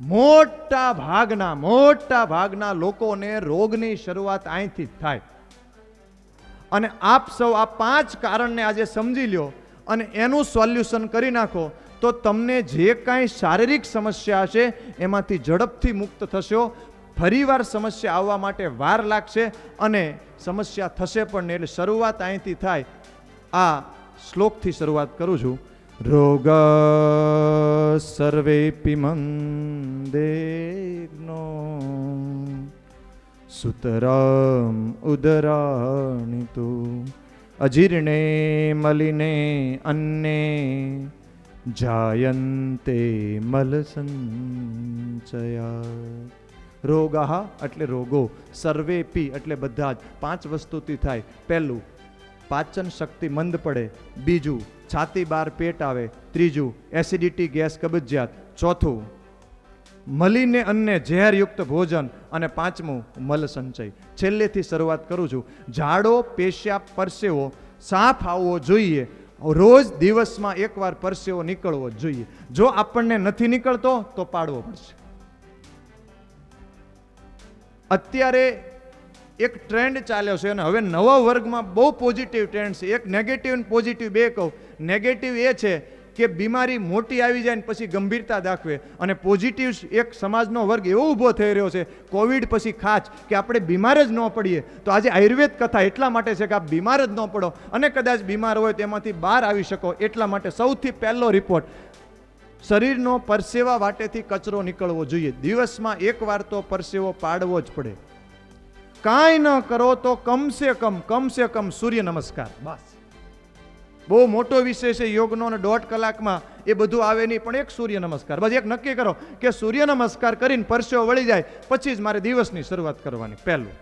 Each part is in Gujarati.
મોટા ભાગના મોટા ભાગના લોકોને રોગની શરૂઆત અહીંથી જ થાય. અને આપ સૌ આ પાંચ કારણને આજે સમજી લ્યો અને એનું સોલ્યુશન કરી નાખો, તો તમને જે કાંઈ શારીરિક સમસ્યા હશે, એમાંથી ઝડપથી મુક્ત થશો. ફરીવાર સમસ્યા આવવા માટે વાર લાગશે અને સમસ્યા થશે પણ ને એટલે શરૂઆત અહીંથી થાય. આ શ્લોકથી શરૂઆત કરું છું. રોગ સર્વેપી મંદેગ્નો સુતરામ ઉદરાણિતુ અજીર્ણે મલિને અન્ને, જાયંતે મલ સંચયા. રોગાહ એટલે રોગો, સર્વેપી એટલે બધા જ, પાંચ વસ્તુથી થાય. પહેલું, પાચન શક્તિ મંદ પડે. બીજું છાતી બાર પેટ આવે. ત્રીજું, એસિડિટી ગેસ કબજિયાત. ચોથું મલીને અન્ને ઝેરયુક્ત ભોજન અને પાંચમું મલ સંચય. છેલ્લેથી શરૂઆત કરું છું. ઝાડો પેશાબ પરસેવો સાફ આવવો જોઈએ. રોજ દિવસમાં એકવાર પરસેવો નીકળવો જોઈએ. જો આપણને નથી નીકળતો, તો પાડવો પડશે. અત્યારે એક ટ્રેન્ડ ચાલ્યો છે અને હવે નવા વર્ગમાં બહુ પોઝિટિવ ટ્રેન્ડ છે. એક નેગેટિવ પોઝિટિવ બે કહું. નેગેટિવ એ છે કે બીમારી મોટી આવી જાય ને પછી ગંભીરતા દાખવે. અને પોઝિટિવ એક સમાજનો વર્ગ એવો ઊભો થઈ રહ્યો છે કોવિડ પછી ખાચ કે આપણે બીમાર જ ન પડીએ. તો આજે આયુર્વેદ કથા એટલા માટે છે કે આપ બીમાર જ ન પડો. અને કદાચ બીમાર હોય તેમાંથી બહાર આવી શકો. એટલા માટે સૌથી પહેલો રિપોર્ટ શરીરનો પરસેવા વાટેથી કચરો નીકળવો જોઈએ. દિવસમાં એકવાર તો પરસેવો પાડવો જ પડે. કાંઈ ન કરો તો કમસે કમ કમસે કમ સૂર્ય નમસ્કાર. બસ. બહુ મોટો વિષય છે યોગનો અને દોઢ કલાકમાં એ બધું આવે નહીં, પણ એક સૂર્ય નમસ્કાર. બસ એક નક્કી કરો કે સૂર્ય નમસ્કાર કરીને પરસેવો વળી જાય, પછી જ મારે દિવસની શરૂઆત કરવાની. પહેલું.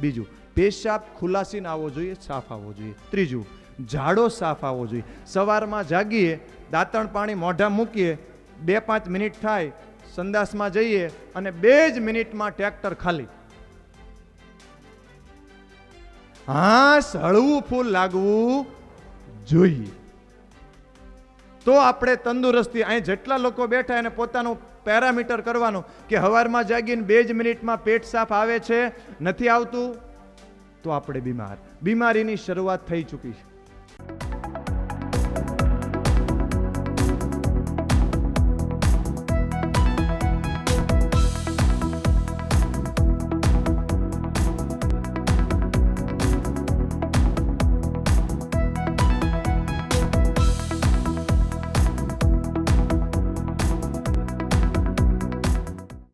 બીજું, પેશાબ ખુલાસીને આવવો જોઈએ, સાફ આવવો જોઈએ. ત્રીજું, ઝાડો સાફ આવવો જોઈએ. સવારમાં જાગીએ, દાંતણ પાણી મોઢા મૂકીએ, બે પાંચ મિનિટ થાય, સંદાસમાં જઈએ અને બે જ મિનિટમાં ટ્રેક્ટર ખાલી. હા હળવું ફૂલ લાગવું જોઈએ. તો આપણે તંદુરસ્તી, અહીં જેટલા લોકો બેઠા એને પોતાનું પેરામીટર કરવાનું કે હવારમાં જાગીને બે જ મિનિટમાં પેટ સાફ આવે છે, નથી આવતું, તો આપણે બીમાર. બીમારીની શરૂઆત થઈ ચૂકી છે.